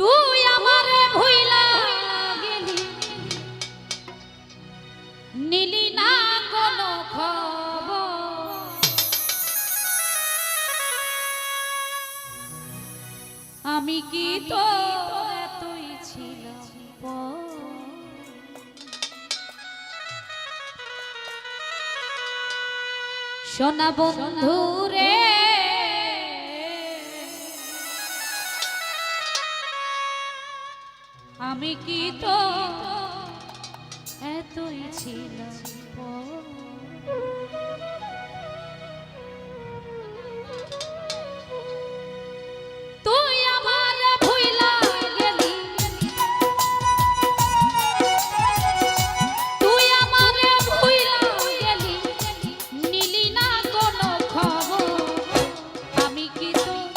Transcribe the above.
তুই আমার ভুইলা গেলি। নিলি না কোনো আমি কি তো এতই ছিলাম সোনা বন্ধুর আমি কি তো এতই ছিলাম